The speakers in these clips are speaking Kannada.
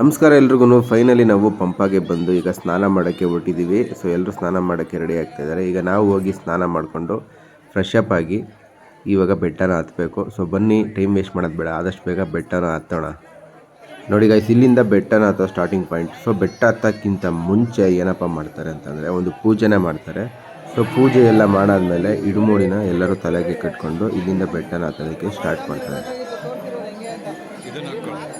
ನಮಸ್ಕಾರ ಎಲ್ರಿಗೂ ಫೈನಲಿ ನಾವು ಪಂಪಾಗೆ ಬಂದು ಈಗ ಸ್ನಾನ ಮಾಡೋಕ್ಕೆ ಹೊರಟಿದ್ದೀವಿ ಸೊ ಎಲ್ಲರೂ ಸ್ನಾನ ಮಾಡೋಕ್ಕೆ ರೆಡಿ ಆಗ್ತಾ ಇದ್ದಾರೆ. ಈಗ ನಾವು ಹೋಗಿ ಸ್ನಾನ ಮಾಡಿಕೊಂಡು ಫ್ರೆಶ್ ಅಪ್ ಆಗಿ ಇವಾಗ ಬೆಟ್ಟನ ಹತ್ತಬೇಕು ಸೊ ಬನ್ನಿ ಟೈಮ್ ವೇಸ್ಟ್ ಮಾಡೋದು ಬೇಡ. ಆದಷ್ಟು ಬೇಗ ಬೆಟ್ಟನ ಹತ್ತೋಣ. ನೋಡಿ ಗೈಸ್ ಇಲ್ಲಿಂದ ಬೆಟ್ಟನ ಅಥವಾ ಸ್ಟಾರ್ಟಿಂಗ್ ಪಾಯಿಂಟ್ ಸೊ ಬೆಟ್ಟ ಹತ್ತಕ್ಕಿಂತ ಮುಂಚೆ ಏನಪ್ಪ ಮಾಡ್ತಾರೆ ಅಂತಂದರೆ, ಒಂದು ಪೂಜೆನೇ ಮಾಡ್ತಾರೆ. ಸೊ ಪೂಜೆ ಎಲ್ಲ ಮಾಡಾದಮೇಲೆ ಇಡುಮೂಡಿನ ಎಲ್ಲರೂ ತಲೆಗೆ ಕಟ್ಕೊಂಡು ಇಲ್ಲಿಂದ ಬೆಟ್ಟನ ಹತ್ತೋದಕ್ಕೆ ಸ್ಟಾರ್ಟ್ ಮಾಡ್ತಾರೆ. Yeah,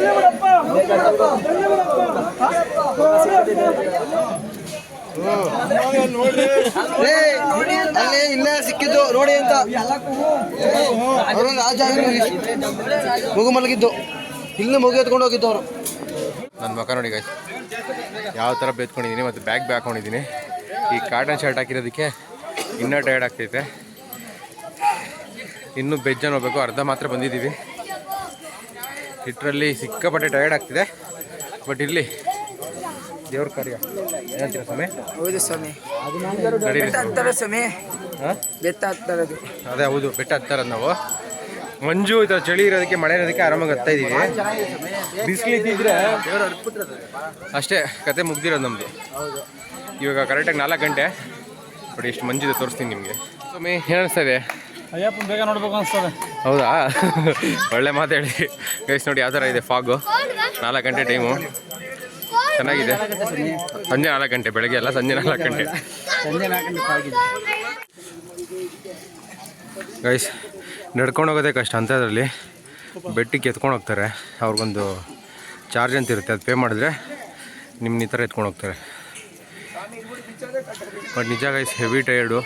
yeah, ಅಲ್ಲಿ ಇಲ್ಲೇ ಸಿಕ್ಕಿದ್ದು ನೋಡಿ ಅಂತ. ಅವರು ಮಗು ಮಲಗಿದ್ದು. ಇಲ್ಲಿ ಮಗು ಎತ್ಕೊಂಡು ಹೋಗಿದ್ದು ಅವರು. ನನ್ನ ಮಕ ನೋಡಿ ಗಾಯ್ಸ್ ಯಾವ ಥರ ಬೇತ್ಕೊಂಡಿದ್ದೀನಿ ಮತ್ತು ಬ್ಯಾಗ್ ಬ್ಯಾಗ್ ಈ ಕಾಟನ್ ಶರ್ಟ್ ಹಾಕಿರೋದಕ್ಕೆ ಇನ್ನೂ ಟಯರ್ಡ್ ಆಗ್ತೈತೆ. ಇನ್ನೂ ಬೆಜ್ಜನ್ ಹೋಗ್ಬೇಕು. ಅರ್ಧ ಮಾತ್ರ ಬಂದಿದ್ದೀವಿ. ಇಟ್ಟರಲ್ಲಿ ಸಿಕ್ಕಾಪಟ್ಟೆ ಟಯರ್ಡ್ ಆಗ್ತಿದೆ. ಬಟ್ ಇಲ್ಲಿ ದೇವ್ರ ಕಾರ್ಯ. ಏನಂತೀರ ಸ್ವಾಮಿ? ಹೌದು ಸ್ವಾಮಿ. ಬೆಟ್ಟ ಹತ್ತಾರೆ ಸ್ವಾಮಿ. ಬೆಟ್ಟ ಹತ್ತಾರದು ಅದೇ ಹೌದು ಬೆಟ್ಟ ಹತ್ತಾರದು ನಾವು. ಮಂಜು ಈ ಥರ ಚಳಿ ಇರೋದಕ್ಕೆ ಮಳೆ ಇರೋದಕ್ಕೆ ಆರಾಮಾಗಿ ಹತ್ತಾ ಇದ್ದೀವಿ. ಬಿಸಿಲು ಇದ್ದಿದ್ರೆ ಅಷ್ಟೇ ಕತೆ ಮುಗ್ದಿರೋದು ನಮ್ಮದು ಇವಾಗ ಕರೆಕ್ಟಾಗಿ ನಾಲ್ಕು ಗಂಟೆ. ಬಟ್ ಎಷ್ಟು ಮಂಜಿದೆ ತೋರಿಸ್ತೀನಿ ನಿಮಗೆ. ಸ್ವಾಮಿ ಏನಿಸ್ತಾ ಇದೆ? ಬೇಗ ನೋಡ್ಬೇಕು ಅನ್ಸ್ತದೆ. ಹೌದಾ? ಒಳ್ಳೆ ಮಾತಾಡಿ ಗೈಸ್ ನೋಡಿ ಯಾವ ಥರ ಇದೆ ಫಾಗು ನಾಲ್ಕು ಗಂಟೆ ಟೈಮು ಚೆನ್ನಾಗಿದೆ. ಸಂಜೆ ನಾಲ್ಕು ಗಂಟೆ ಬೆಳಗ್ಗೆ ಅಲ್ಲ ಸಂಜೆ ನಾಲ್ಕು ಗಂಟೆ. ಸಂಜೆ ನಾಲ್ಕು ಗಂಟೆ ಆಗಿದೆ ಗೈಸ್ ನಡ್ಕೊಂಡು ಹೋಗೋದೇ ಕಷ್ಟ ಅಂಥದ್ರಲ್ಲಿ ಬೆಟ್ಟಿಗೆ ಎತ್ಕೊಂಡು ಹೋಗ್ತಾರೆ. ಅವ್ರಿಗೊಂದು ಚಾರ್ಜ್ ಅಂತ ಇರುತ್ತೆ ಅದು ಪೇ ಮಾಡಿದ್ರೆ ನಿಮ್ಮ ಈ ಥರ ಎತ್ಕೊಂಡು ಹೋಗ್ತಾರೆ. ಬಟ್ ನಿಜ ಗೈಸ್ ಹೆವಿ ಟೈರ್ಡು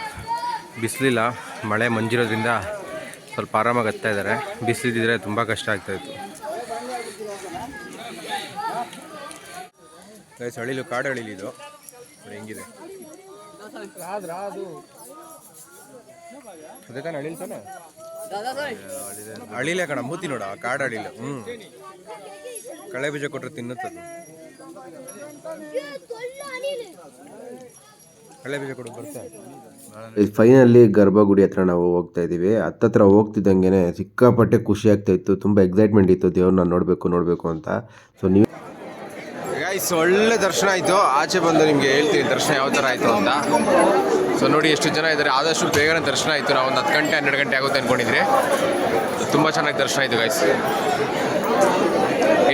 ಬಿಸಿಲಿಲ್ಲ. ಮಳೆ ಮಂಜಿರೋದ್ರಿಂದ ಸ್ವಲ್ಪ ಆರಾಮಾಗಿ ಹತ್ತಾ ಇದ್ದಾರೆ. ಬಿಸಿಲಿದ್ದರೆ ತುಂಬ ಕಷ್ಟ ಆಗ್ತಾಯಿತ್ತು ಅಳಿಲು ಕಾಡು ಅಳಿಲು ಇದು. ಹೆಂಗಿದೆ? ಅದೇ ತಾನೆ ಅಳಿಲ್ ತಾನೆ? ಅಳಿಲೆ ಕಣ, ಮೂತಿ ನೋಡ ಕಾಡು ಅಳಿಲ್ಲ ಹ್ಞೂ ಕಳೆ ಬೀಜ ಕೊಟ್ಟರೆ ತಿನ್ನುತ್ತದು. ಫೈನಲಿ ಗರ್ಭಗುಡಿ ಹತ್ರ ನಾವು ಹೋಗ್ತಾ ಇದ್ದೀವಿ. ಹತ್ತತ್ರ ಹೋಗ್ತಿದ್ದಂಗೆ ಸಿಕ್ಕಾಪಟ್ಟೆ ಖುಷಿ ಆಗ್ತಾ ಇತ್ತು. ತುಂಬ ಎಕ್ಸೈಟ್ಮೆಂಟ್ ಇತ್ತು. ದೇವ್ರನ್ನ ನೋಡಬೇಕು ನೋಡಬೇಕು ಅಂತ. ಸೊ ನೀವು ಗೈಸ್ ಒಳ್ಳೆ ದರ್ಶನ ಆಯಿತು. ಆಚೆ ಬಂದು ನಿಮಗೆ ಹೇಳ್ತೀನಿ ದರ್ಶನ ಯಾವ ಥರ ಆಯಿತು ಅಂತ. ಸೊ ನೋಡಿ ಎಷ್ಟು ಜನ ಇದ್ದಾರೆ. ಆದಷ್ಟು ಬೇಗನೆ ದರ್ಶನ ಆಯಿತು. ನಾವು ಒಂದು ಹತ್ತು ಗಂಟೆ ಹನ್ನೆರಡು ಗಂಟೆ ಆಗುತ್ತೆ ಅಂದ್ಕೊಂಡಿದ್ರಿ ತುಂಬ ಚೆನ್ನಾಗಿ ದರ್ಶನ ಆಯಿತು ಗೈಸ್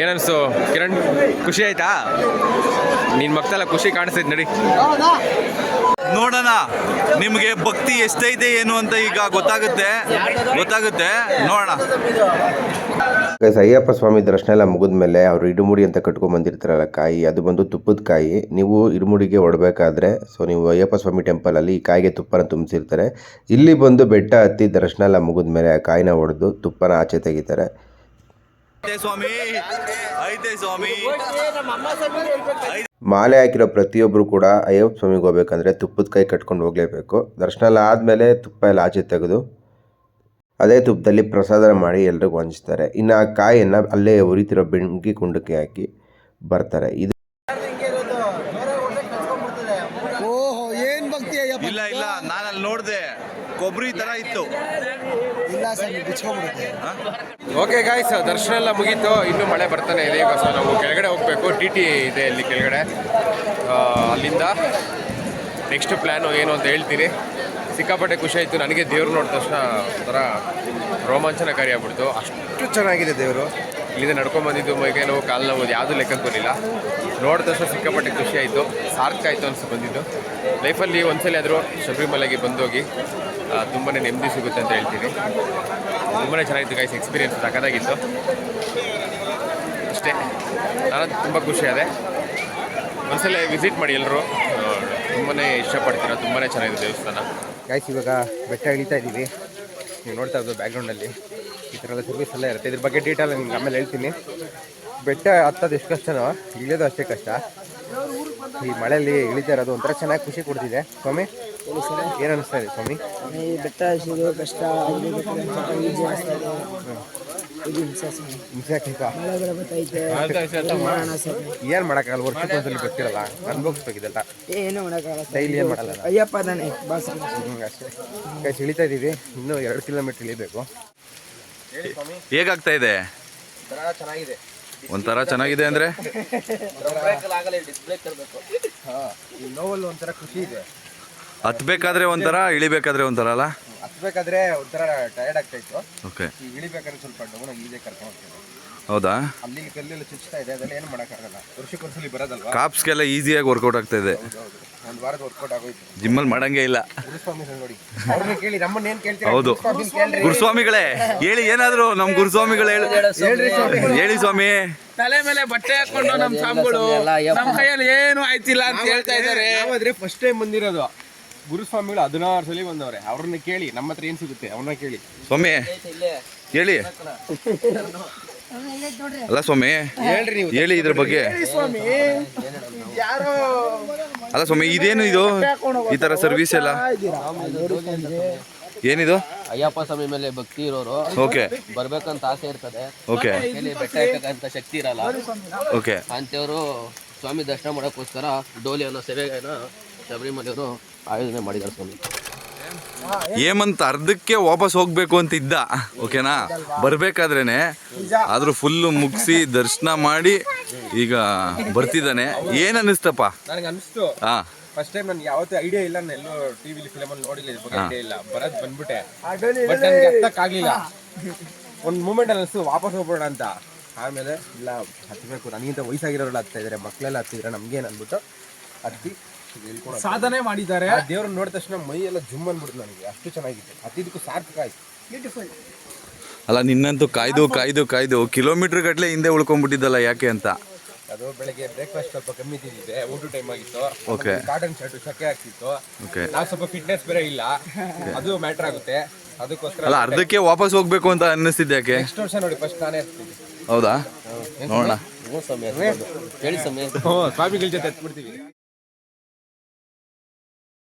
ಏನನ್ಸು? ಕಿರಣ್ ಖುಷಿ ಆಯ್ತಾ? ನಿನ್ನ ಮಕ್ಕಳೆಲ್ಲ ಖುಷಿ ಕಾಣಿಸ್ತೈತೆ ನಡಿ. ನೋಡೋಣ ನಿಮಗೆ ಭಕ್ತಿ ಎಷ್ಟೈತೆ ಏನು ಅಂತ ಈಗ ಗೊತ್ತಾಗುತ್ತೆ. ಗೊತ್ತಾಗುತ್ತೆ. ನೋಡೋಣ. ಅಯ್ಯಪ್ಪ ಸ್ವಾಮಿ ದರ್ಶನ ಎಲ್ಲ ಮುಗಿದ್ಮೇಲೆ ಅವರು ಇಡುಮುಡಿ ಅಂತ ಕಟ್ಕೊಂಡ್ ಬಂದಿರ್ತಾರಲ್ಲ ಕಾಯಿ ಅದು ಬಂದು ತುಪ್ಪದ ಕಾಯಿ. ನೀವು ಇಡುಮುಡಿಗೆ ಹೊಡಬೇಕಾದ್ರೆ ಸೊ ನೀವು ಅಯ್ಯಪ್ಪ ಸ್ವಾಮಿ ಟೆಂಪಲಲ್ಲಿ ಈ ಕಾಯಿಗೆ ತುಪ್ಪನ ತುಂಬಿಸಿರ್ತಾರೆ. ಇಲ್ಲಿ ಬಂದು ಬೆಟ್ಟ ಹತ್ತಿ ದರ್ಶನ ಎಲ್ಲ ಮುಗಿದ್ಮೇಲೆ ಆ ಕಾಯಿನ ಹೊಡೆದು ತುಪ್ಪನ ಆಚೆ ತೆಗಿತಾರೆ. ಸ್ವಾಮಿ. ಮಾಲೆ ಹಾಕಿರೋ ಪ್ರತಿಯೊಬ್ಬರು ಕೂಡ ಅಯ್ಯಪ್ಪ ಸ್ವಾಮಿಗೆ ಹೋಗ್ಬೇಕಂದ್ರೆ ತುಪ್ಪದ ಕೈ ಕಟ್ಕೊಂಡು ಹೋಗಲೇಬೇಕು. ದರ್ಶನ ಎಲ್ಲ ಆದಮೇಲೆ ತುಪ್ಪ ಎಲ್ಲ ಆಚೆ ತೆಗೆದು ಅದೇ ತುಪ್ಪದಲ್ಲಿ ಪ್ರಸಾದ ಮಾಡಿ ಎಲ್ರಿಗೂ ಹಂಚ್ತಾರೆ. ಇನ್ನು ಆ ಕಾಯಿಯನ್ನು ಅಲ್ಲೇ ಉರಿತಿರೋ ಬೆಂಕಿ ಕುಂಡಕ್ಕೆ ಹಾಕಿ ಬರ್ತಾರೆ. ಇದು ಓಹೋ ಏನ್ ಭಕ್ತಿ ಅಯ್ಯಪ್ಪ? ಇಲ್ಲ ಇಲ್ಲ ನಾನು ಅಲ್ಲಿ ನೋಡಿದೆ. ಕೊಬ್ಬರಿ ತರ ಇತ್ತು. ಇಲ್ಲ ಸರ್ ಬಿಚ್ಕೊಂಡ್ಬಿಡುತ್ತೆ. ಓಕೆ ಗಾಯ್ಸ್ ದರ್ಶನ ಎಲ್ಲ ಮುಗೀತು. ಇನ್ನೂ ಮಳೆ ಬರ್ತಾನೆ ಇದೆ. ಈಗ ಸೊ ನಾವು ಕೆಳಗಡೆ ಹೋಗಬೇಕು. ಟಿ ಟಿ ಇದೆ ಇಲ್ಲಿ ಕೆಳಗಡೆ. ಅಲ್ಲಿಂದ ನೆಕ್ಸ್ಟ್ ಪ್ಲ್ಯಾನು ಏನು ಅಂತ ಹೇಳ್ತೀನಿ. ಸಿಕ್ಕಾಪಟ್ಟೆ ಖುಷಿ ಆಯಿತು. ನನಗೆ ದೇವ್ರು ನೋಡಿದ ತಕ್ಷಣ ಒಂಥರ ರೋಮಾಂಚನಕಾರಿ ಆಗ್ಬಿಡ್ತು. ಅಷ್ಟು ಚೆನ್ನಾಗಿದೆ ದೇವರು. ಇಲ್ಲಿಂದ ನಡ್ಕೊಂಬಂದಿದ್ದು ಮೈಕೈ ನೋವು ಕಾಲು ನೋವು ಯಾವುದೂ ಲೆಕ್ಕಕ್ಕೆ ಬರಲಿಲ್ಲ ನೋಡಿದ ತಕ್ಷಣ ಸಿಕ್ಕಾಪಟ್ಟೆ ಖುಷಿ ಆಯಿತು. ಸಾರ್ಥಕ ಆಯಿತು ಅನ್ಸಿ ಬಂದಿದ್ದು. ಲೈಫಲ್ಲಿ ಒಂದ್ಸಲ ಆದರೂ ಶಬರಿಮಲೆಗೆ ಬಂದೋಗಿ ತುಂಬಾ ನೆಮ್ಮದಿ ಸಿಗುತ್ತೆ ಅಂತ ಹೇಳ್ತೀನಿ. ತುಂಬಾ ಚೆನ್ನಾಗಿತ್ತು ಗೈಸ್ ಎಕ್ಸ್ಪೀರಿಯೆನ್ಸ್ ಸಕ್ಕದಾಗಿತ್ತು ಅಷ್ಟೇ ನಾನು ತುಂಬ ಖುಷಿ ಆದೆ. ಒಂದ್ಸಲ ವಿಸಿಟ್ ಮಾಡಿ ಎಲ್ಲರೂ ತುಂಬಾ ಇಷ್ಟಪಡ್ತೀರ ತುಂಬಾ ಚೆನ್ನಾಗಿದೆ ದೇವಸ್ಥಾನ. ಗಾಯ್ಸ್ ಇವಾಗ ಬೆಟ್ಟ ಇಳಿತಾ ಇದ್ದೀವಿ. ನೀವು ನೋಡ್ತಾ ಇರೋದು ಬ್ಯಾಕ್ಗ್ರೌಂಡಲ್ಲಿ ಈ ಥರ ಎಲ್ಲ ಸರ್ವಿಸ್ ಎಲ್ಲ ಇರುತ್ತೆ. ಇದ್ರ ಬಗ್ಗೆ ಡೀಟೇಲ್ ನಿಮ್ಗೆ ಆಮೇಲೆ ಹೇಳ್ತೀನಿ. ಬೆಟ್ಟ ಹತ್ತೋದು ಎಷ್ಟು ಕಷ್ಟನೋ, ಇಳಿಯೋದು ಅಷ್ಟೇ ಕಷ್ಟ. ಈ ಮಳೆಯಲ್ಲಿ ಇಳಿತಾ ಇರೋದು ಒಂಥರ ಚೆನ್ನಾಗಿ ಖುಷಿ ಕೊಡ್ತಿದೆ. ಸ್ವಾಮಿ ಏನು ಅನಿಸ್ತಾ ಇದೆ ಸ್ವಾಮಿ? ಈ ಬೆಟ್ಟ ಹಸಿದು ಕಷ್ಟ ಈಜಿ ಅನಿಸ್ತಾ ಇದೆ ಇದು ಹಿಂಸೆ ಸ್ವಾಮಿ. ಹಿಂಸೆ ಆಗ್ತಿತ್ತಾ? ಮಳೆ ಬೇರೆ ಬರ್ತೈತೆ ಏನ್ ಮಾಡಕ್ಕಾಗಲ್ಲ ವರ್ಷಕ್ಕೊಂದ್ಸಲಿ ಬರ್ತಿರಲ್ಲ ಅನ್ಭವಿಸ್ಬೇಕಿದೆಲ್ಲ. ಏನು ಮಾಡೋಕ್ಕಾಗಲ್ಲ. ಡೈಲಿ ಏನ್ ಮಾಡಲ್ಲ ಅಯ್ಯಪ್ಪ ತಾನೆ ಬಾಸ್ ಅಷ್ಟೇ. ಗೈಸ್ ಇಳಿತಾ ಇದೀವಿ ಇನ್ನೂ ಎರಡು ಕಿಲೋಮೀಟರ್ ಇಳಿಬೇಕು. ಹೇಗಾಗ್ತಾ ಇದೆ? ಚೆನ್ನಾಗಿದೆ. ಒಂಥರ ಚೆನ್ನಾಗಿದೆ ಅಂದ್ರೆ? ನೋವಲ್ಲಿ ಒಂಥರ ಖುಷಿ ಇದೆ. ಹತ್ಬೇಕಾದ್ರೆ ಒಂಥರ ಇಳಿಬೇಕಾದ್ರೆ ಒಂಥರ ಅಲ್ಲ? ಹತ್ಬೇಕಾದ್ರೆ ಒಂಥರ ಟಯರ್ಡ್ ಆಗ್ತಾ ಇತ್ತು. ಓಕೆ ಈಗ ಇಳಿಬೇಕಾದ್ರೆ ಸ್ವಲ್ಪ ಡೌನ್ ಇಳಿದೆ ಕರ್ಕೊಂಡು ಹೋಗ್ತೀವಿ ಹೌದಾ? ಅಲ್ಲಿ ಕಲ್ಲೆಲ್ಲ ಚುಚ್ತಾ ಇದೆ ಅದೆಲ್ಲ ಏನು ಮಾಡೋಕ್ಕಾಗಲ್ಲ ವರ್ಷಕ್ಕೊಂದ್ಸಲಿ ಬರೋದಲ್ವಾ? ಕಾಪ್ಸ್ಗೆಲ್ಲ ಈಸಿಯಾಗಿ ವರ್ಕೌಟ್ ಆಗ್ತಾ ಇದೆ. ಹೌದು ಹೌದು. ಒಂದು ವಾರದ ವರ್ಕೌಟ್ ಆಗೋಯ್ತು. ಜಿಮ್ಮಲ್ಲಿ ಮಾಡಂಗೆ ಇಲ್ಲ. ಗುರುಸ್ವಾಮಿ ನೋಡಿ. ಅವ್ರನ್ನ ಕೇಳಿ ನಮ್ಮನ್ನ ಏನು ಕೇಳ್ತೀರಾ? ಹೌದು. ಗುರುಸ್ವಾಮಿನ್ ಕೇಳ್ರಿ. ಗುರುಸ್ವಾಮಿಗಳೇ ಹೇಳಿ ಏನಾದ್ರು ನಮ್ ಗುರುಸ್ವಾಮಿಗಳು ಹೇಳಿ. ಹೇಳ್ರಿ ಸ್ವಾಮಿ. ಹೇಳಿ ಸ್ವಾಮಿ. ತಲೆ ಮೇಲೆ ಬಟ್ಟೆ ಹಾಕೊಂಡು ನಮ್ ಸ್ವಾಮಿಗಳು ನಮ್ಮ ಕೈಯಲ್ಲಿ ಏನು ಆಯ್ತಿಲ್ಲ ಅಂತ ಹೇಳ್ತಾ ಇದಾರೆ ನಾವಾದ್ರೆ ಫಸ್ಟ್ ಟೈಮ್ ಬಂದಿರೋದು. ಗುರುಸ್ವಾಮಿಗಳು ಹದಿನಾರು ಸಲ ಬಂದವ್ರೆ. ಅವ್ರನ್ನ ಕೇಳಿ ನಮ್ಮ ಹತ್ರ ಏನ್ ಸಿಗುತ್ತೆ? ಅವ್ರನ್ನ ಕೇಳಿ. ಸ್ವಾಮಿ ಹೇಳಿ ಅಲ್ಲ ಸ್ವಾಮಿ ಹೇಳ್ರಿ ನೀವು. ಹೇಳಿ ಇದ್ರ ಬಗ್ಗೆ. ಅಲ್ಲ ಸ್ವಾಮಿ ಇದೇನು ಇದು? ಈ ತರ ಸರ್ವಿಸ್ ಎಲ್ಲ? ಏನಿದು? ಅಯ್ಯಪ್ಪ ಸ್ವಾಮಿ ಮೇಲೆ ಭಕ್ತಿ ಇರೋರು. ಓಕೆ. ಬರ್ಬೇಕಂತ ಆಸೆ ಇರ್ತದೆ. ಓಕೆ. ಇಲ್ಲಿ ಬೆಟ್ಟ ಇರ್ತಕ್ಕಂಥ ಶಕ್ತಿ ಇರಲ್ಲ. ಓಕೆ. ಅಂತೇವರು ಸ್ವಾಮಿ ದರ್ಶನ ಮಾಡೋಕ್ಕೋಸ್ಕರ ಡೋಲಿ ಅನ್ನೋ ಸೇವೆಗಳನ್ನ ಶಬರಿಮಲೆಯವರು ಆಯೋಜನೆ ಮಾಡಿದ್ದಾರೆ ಸ್ವಾಮಿ. ಏಮಂತ ಅರ್ಧಕ್ಕೆ ವಾಪಸ್ ಹೋಗ್ಬೇಕು ಅಂತ ಇದ್ದ ಓಕೆನಾ? ಬರ್ಬೇಕಾದ್ರೇನೆ ಆದ್ರೂ ಫುಲ್ಲು ಮುಗಿಸಿ ದರ್ಶನ ಮಾಡಿ ಈಗ ಬರ್ತಿದ್ದಾನೆ. ಏನ್ ಅನಿಸ್ತಪ್ಪ ನನಗೆ ಅನಿಸ್ತು ಹಾ. ಫಸ್ಟ್ ಟೈಮ್ ನನ್ಗೆ ಯಾವತ್ತೂ ಐಡಿಯಾ ಇಲ್ಲ ನಾನು ಎಲ್ಲೋ ಟಿವಿಲಿ ಫಿಲಮ್ ಅಲ್ಲಿ ನೋಡಿಲ್ಲ ಇದ್ರ ಬಗ್ಗೆ ಐಡಿಯಾ ಇಲ್ಲ. ಬರದ್ ಬಂದ್ಬಿಟ್ಟೆ. ಬಟ್ ನನಗೆ ಹತ್ತಕ್ಕಾಗ್ಲಿಲ್ಲ ಒಂದು ಮೂಮೆಂಟ್ ಅನಿಸ್ತು ವಾಪಸ್ ಹೋಗ್ಬೇಡ ಅಂತ. ಆಮೇಲೆ ಇಲ್ಲ ಹತ್ತಬೇಕು ನನಗಿಂತ ವಯಸ್ಸಾಗಿರೋರೆಲ್ಲ ಹತ್ತಾ ಇದಾರೆ ಮಕ್ಕಳೆಲ್ಲ ಹತ್ತಿದ್ರೆ ನಮ್ಗೇನು ಅಂದ್ಬಿಟ್ಟು ಹತ್ತಿ ಸಾಧನೆ ಮಾಡಿದ್ದಾರೆ. ದೇವ್ರನ್ನ ನೋಡಿದ ತಕ್ಷಣ ಮೈ ಎಲ್ಲ ಜುಮ್ ಅಂದ್ಬಿಡ್ತು ನನಗೆ. ಅಷ್ಟು ಚೆನ್ನಾಗಿತ್ತು. ಅತಿದಕ್ಕೂ ಸಾರ್ಥಕ ಆಯ್ತು. ಅಲ್ಲ ನಿನ್ನಂತೂ ಕಾಯ್ದು ಕಾಯ್ದು ಕಾಯ್ದು. ಕಿಲೋಮೀಟರ್ ಗಟ್ಟಲೆ ಹಿಂದೆ ಉಳ್ಕೊಂಡ್ಬಿಟ್ಟಿದ್ದಲ್ಲ ಯಾಕೆ ಅಂತ? ಅದು ಬೆಳಗ್ಗೆ ಬ್ರೇಕ್ಫಾಸ್ಟ್ ಸ್ವಲ್ಪ ಕಮ್ಮಿ ತಿಂದಿದ್ದೆ. ಊಟ ಟೈಮ್ ಆಗಿತ್ತು. ಓಕೆ ಕಾಟನ್ ಶರ್ಟ್ ಚಕ್ಕೆ ಆಗ್ತಿತ್ತು ಓಕೆ ನಾವು ಸ್ವಲ್ಪ ಫಿಟ್ನೆಸ್ ಬೇರೆ ಇಲ್ಲ. ಅದು ಮ್ಯಾಟರ್ ಆಗುತ್ತೆ. ಅದಕ್ಕೋಸ್ಕರ ಅಲ್ಲ ಅರ್ಧಕ್ಕೆ ವಾಪಸ್ ಹೋಗ್ಬೇಕು ಅಂತ ಅನ್ನಿಸ್ತಿದ್ದೆ ಯಾಕೆ? ನೆಕ್ಸ್ಟ್ ವರ್ಷ ನೋಡಿ ಫಸ್ಟ್ ನಾನೇ ಇರ್ತೀನಿ. ಹೌದಾ? ನೋಡೋಣ. ಹೇಳಿ ಸಮಯ. ಹ್ಞೂ ಸ್ವಾಮಿಗಳ ಜೊತೆ ಎತ್ಬಿಡ್ತೀವಿ.